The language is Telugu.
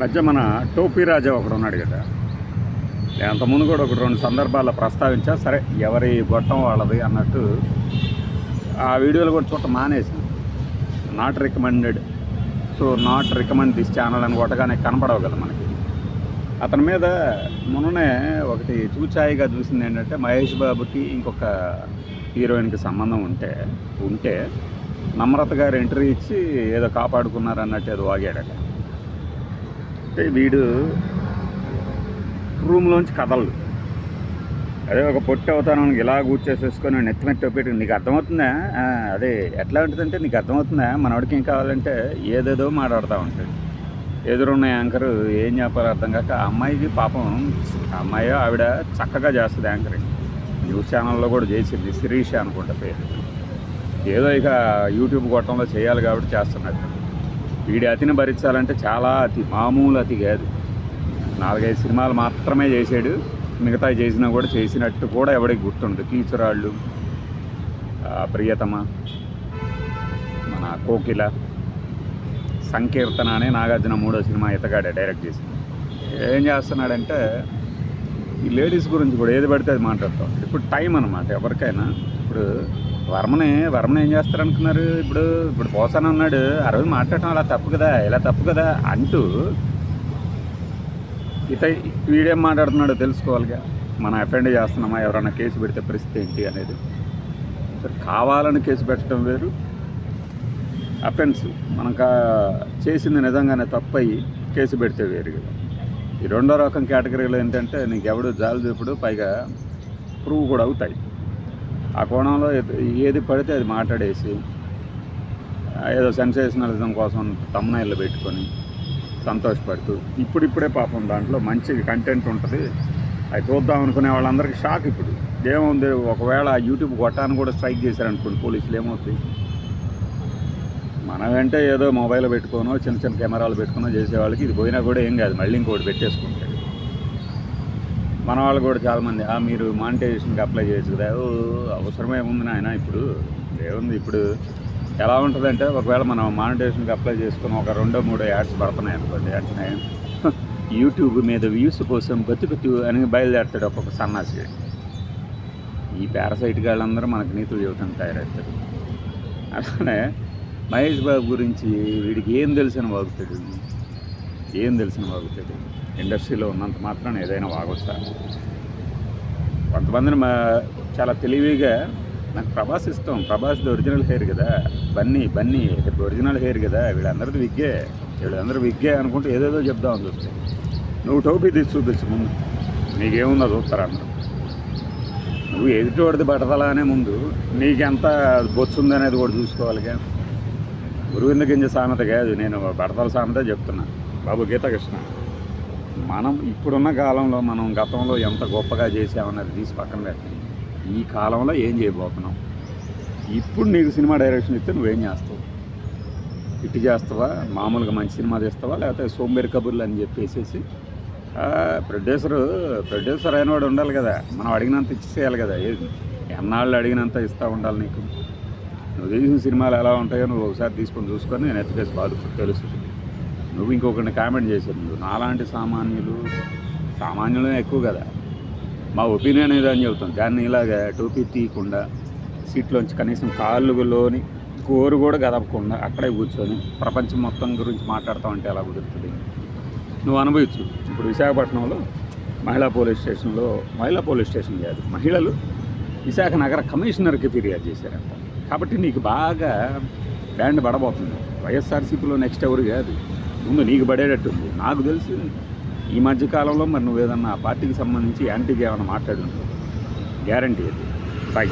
మధ్య మన టోపీ రాజా ఒకడు ఉన్నాడు కదా. నేను అంతకుముందు కూడా ఒక రెండు సందర్భాల్లో ప్రస్తావించా సరే ఎవరి గొట్టం వాళ్ళది అన్నట్టు ఆ వీడియోలు కూడా చూడటం మానేసి not recommended so not recommend this channel అని కొట్టగానే కనపడవు కదా మనకి. అతని మీద మొన్ననే ఒకటి చూచాయిగా చూసింది ఏంటంటే మహేష్ బాబుకి ఇంకొక హీరోయిన్కి సంబంధం ఉంటే ఉంటే నమ్రత గారు ఎంట్రీ ఇచ్చి ఏదో కాపాడుకున్నారన్నట్టు ఏదో వాగాడట. అంటే వీడు రూమ్లోంచి కదలడు. అదే ఒక పొట్టి అవతారానికి ఇలా కూర్చేసేసుకొని నెత్తిమెత్తి పెట్టి నీకు అర్థమవుతుందా? అదే ఎట్లా ఉంటుందంటే నీకు అర్థమవుతుందా? మనవాడికి ఏం కావాలంటే ఏదేదో మాట్లాడుతూ ఉంటాడు. ఎదురున్న యాంకర్ ఏం చెప్పాలో అర్థం కాక ఆ అమ్మాయికి పాపం ఆ అమ్మాయి ఆవిడ చక్కగా చేస్తుంది యాంకరింగ్. న్యూస్ ఛానల్లో కూడా చేసింది శిరీష అనుకుంటా పేరు. ఏదో ఇక యూట్యూబ్ గొట్టంలో చేయాలి కాబట్టి చేస్తున్నట్టు వీడి అతిని భరించాలంటే చాలా అతి మామూలు అతి కాదు. నాలుగైదు సినిమాలు మాత్రమే చేసాడు మిగతా చేసినా కూడా చేసినట్టు కూడా ఎవడికి గుర్తుండదు. కీచురాళ్ళు ప్రియతమ మన కోకిల సంకీర్తన అనే నాగార్జున మూడో సినిమా ఇతగాడే డైరెక్ట్ చేసింది. ఏం చేస్తున్నాడంటే ఈ లేడీస్ గురించి కూడా ఏది పడితే అది మాట్లాడతాం. ఇప్పుడు టైం అనమాట ఎవరికైనా. ఇప్పుడు వర్మని వర్మని ఏం చేస్తారు అనుకున్నారు ఇప్పుడు ఇప్పుడు పోసాన ఉన్నాడు ఆ రోజు మాట్లాడటం అలా తప్పు కదా ఇలా తప్పు కదా అంటూ ఇత వీడేం మాట్లాడుతున్నాడో తెలుసుకోవాలిగా. మనం అఫెండ్ చేస్తున్నామా? ఎవరైనా కేసు పెడితే పరిస్థితి ఏంటి అనేది. సరే కావాలని కేసు పెట్టడం వేరు. అఫెన్స్ మనం కా చేసింది నిజంగానే తప్పయి కేసు పెడితే వేరు కదా. ఈ రెండో రకం కేటగిరీలో ఏంటంటే నీకు ఎవడు జాలి చూపుడు పైగా ప్రూవ్ కూడా అవుతాయి. ఆ కోణంలో ఏది- పడితే అది మాట్లాడేసి ఏదో సెన్సేషనలిజం కోసం తమ్నైళ్ళు పెట్టుకొని సంతోషపడుతూ ఇప్పుడిప్పుడే పాపం దాంట్లో మంచి కంటెంట్ ఉంటుంది. అది చూద్దాం అనుకునే వాళ్ళందరికీ షాక్ ఇప్పుడు. ఏముంది ఒకవేళ ఆ యూట్యూబ్ కొట్టాన్ని కూడా స్ట్రైక్ చేశారనుకోండి పోలీసులు ఏమవుతాయి? మనం ఏదో మొబైల్ పెట్టుకోనో చిన్న చిన్న కెమెరాలు పెట్టుకునో చేసేవాళ్ళకి ఇది పోయినా కూడా ఏం కాదు. మళ్ళీ ఇంకోటి పెట్టేసుకుంటాడు. మన వాళ్ళు కూడా చాలామంది "ఆ, మీరు మానిటైజేషన్కి అప్లై చేయొచ్చు కదా. ఓ అవసరమే ఉంది నాయన ఇప్పుడు ఏముంది ఇప్పుడు? ఎలా ఉంటుందంటే ఒకవేళ మనం మానిటైజేషన్కి అప్లై చేసుకుని ఒక రెండో మూడో యాడ్స్ పడుతున్నాయి అనుకోండి అంటే యూట్యూబ్ మీద వ్యూస్ కోసం బతుకుతూ అని బయలుదేరుతాడు ఒక్కొక్క సన్నాసి ఈ పారాసైట్ వాళ్ళందరూ మనకు నీతులు చెబుతాను తయారవుతారు అలానే మహేష్ బాబు గురించి వీడికి ఏం తెలిసిన వాగుతాడు ఏం తెలిసిన వాగుతాడు ఇండస్ట్రీలో ఉన్నంత మాత్రాన ఏదైనా వాగొచ్చా? కొంతమందిని మా చాలా తెలివిగా నాకు ప్రభాస్ ఇష్టం. ప్రభాస్ది ఒరిజినల్ హెయిర్ కదా. బన్నీ బన్నీ ఒరిజినల్ హెయిర్ కదా. వీళ్ళందరిది విగ్గే. వీళ్ళందరూ విగ్గే అనుకుంటూ ఏదేదో చెప్దామని చూస్తే. నువ్వు టోపీ తీసి చూపించు ముందు. నీకేముందో చూస్తారు అందరూ నువ్వు ఎదుటివాడిది పడతలానే ముందు నీకెంత బొచ్చుంది అనేది కూడా చూసుకోవాలిగా. గురువింద గింజ సామెత కాదు నేను బడతల సామెత చెప్తున్నా. బాబు గీతకృష్ణ మనం ఇప్పుడున్న కాలంలో మనం గతంలో ఎంత గొప్పగా చేసామన్నది తీసి పక్కన పెట్టి ఈ కాలంలో ఏం చేయబోతున్నాం? ఇప్పుడు నీకు సినిమా డైరెక్షన్ ఇస్తే నువ్వేం చేస్తావు? ఇటు చేస్తావా? మామూలుగా మంచి సినిమా తీస్తావా? లేకపోతే సోంబేరి కబుర్లు అని చెప్పేసేసి ప్రొడ్యూసరు ప్రొడ్యూసర్ అయినవాడు ఉండాలి కదా. మనం అడిగినంత ఇచ్చేసేయాలి కదా. ఏది ఎన్నాళ్ళు అడిగినంత ఇస్తూ ఉండాలి నీకు? నువ్వు తీసిన సినిమాలు ఎలా ఉంటాయో నువ్వు ఒకసారి తీసుకొని చూసుకొని నేను ఎత్తుకేసి బాధ తెలుస్తుంది నువ్వు ఇంకొకరిని కామెంట్ చేశావు. నువ్వు నాలాంటి సామాన్యులు సామాన్యులే ఎక్కువ కదా. మా ఒపీనియన్ ఏదని అని చెబుతాం. కానీ ఇలాగ టోపీ తీయకుండా సీట్లోంచి కనీసం కాళ్ళులోని కోరు కూడా గదపకుండా అక్కడే కూర్చొని ప్రపంచం మొత్తం గురించి మాట్లాడతావు అంటే ఎలా కుదురుతుంది? నువ్వు అనుభవించు. ఇప్పుడు విశాఖపట్నంలో మహిళా పోలీస్ స్టేషన్లో మహిళా పోలీస్ స్టేషన్ కాదు మహిళలు విశాఖ నగర కమిషనర్కి ఫిర్యాదు చేశారంట. కాబట్టి నీకు బాగా బ్యాండ్ పడబోతుంది. వైఎస్ఆర్సీపీలో నెక్స్ట్ ఎవరు కాదు. ముందు నీకు పడేటట్టుంది. నాకు తెలిసి. ఈ మధ్యకాలంలో మరి నువ్వు ఏదన్నా ఆ పార్టీకి సంబంధించి యాంటీగా ఏమైనా మాట్లాడుంటావు గ్యారంటీ అది. బాయ్